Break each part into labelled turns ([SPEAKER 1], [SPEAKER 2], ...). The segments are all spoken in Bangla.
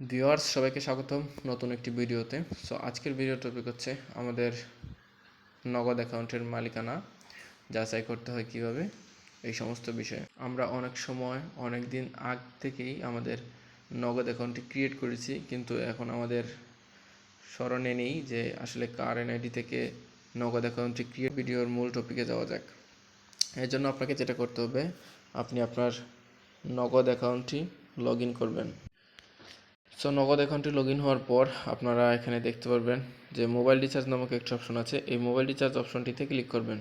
[SPEAKER 1] ভিউয়ার্স, সবাইকে স্বাগতম নতুন একটি ভিডিওতে। সো আজকের ভিডিও টপিক হচ্ছে আমাদের নগদ অ্যাকাউন্টের মালিকানা, যাচাই করতে হয় কীভাবে, এই সমস্ত বিষয়ে। আমরা অনেক সময়, অনেক দিন আগ থেকেই আমাদের নগদ অ্যাকাউন্টটি ক্রিয়েট করেছি, কিন্তু এখন আমাদের স্মরণে নেই যে আসলে কার এনআইডি থেকে নগদ অ্যাকাউন্টটি ক্রিয়েট ভিডিওর মূল টপিকে যাওয়া যাক। এর জন্য আপনাকে যেটা করতে হবে, আপনি আপনার নগদ অ্যাকাউন্টটি লগ ইন করবেন। সো নগদ অ্যাকাউন্টে লগ ইন হওয়ার পর আপনারা এখানে দেখতে পারবেন যে মোবাইল রিচার্জ নামক একটা অপশন আছে। এই মোবাইল রিচার্জ অপশনটিতে ক্লিক করবেন।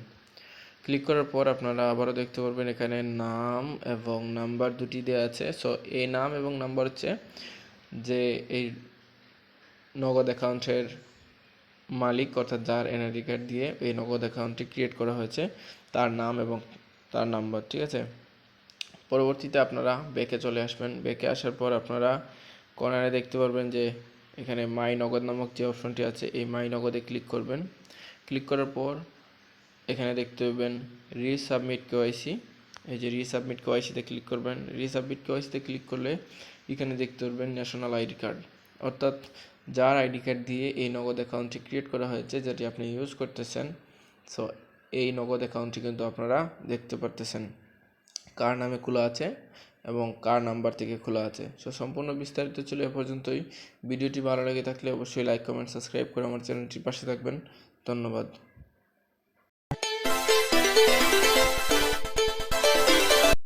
[SPEAKER 1] ক্লিক করার পর আপনারা আবারও দেখতে পারবেন এখানে নাম এবং নাম্বার দুটি দেওয়া আছে। সো এই নাম এবং নাম্বার হচ্ছে যে এই নগদ অ্যাকাউন্টের মালিক অর্থাৎ যার এনআইডি কার্ড দিয়ে এই নগদ অ্যাকাউন্টটি ক্রিয়েট করা হয়েছে, তার নাম এবং তার নাম্বার ঠিক আছে? পরবর্তীতে আপনারা ব্যাকে চলে আসবেন। ব্যাকে আসার পর আপনারা কর্নারে দেখতে পারবেন যে এখানে মাই নগদ নামক যে অপশনটি আছে, এই মাই নগদে ক্লিক করবেন। ক্লিক করার পর এখানে দেখতে পাবেন রিসাবমিট কেওয়াইসি এই যে রিসাবমিট কেওয়াইসিতে ক্লিক করবেন। রিসাবমিট কেওয়াইসিতে ক্লিক করলে এখানে দেখতে পারবেন ন্যাশনাল আইডি কার্ড। অর্থাৎ যার আইডি কার্ড দিয়ে এই নগদ অ্যাকাউন্টটি ক্রিয়েট করা হয়েছে, যেটি আপনি ইউজ করতেছেন, সো এই নগদ অ্যাকাউন্টটি কিন্তু আপনারা দেখতে পারতেছেন। কার নামে খোলা আছে? এবং কার নাম্বার থেকে খোলা আছে। সো, সম্পূর্ণ বিস্তারিত ছিল এ পর্যন্তই। ভিডিওটি ভালো লেগে থাকলে অবশ্যই লাইক, কমেন্ট, সাবস্ক্রাইব করে আমার চ্যানেলটির পাশে থাকবেন। ধন্যবাদ।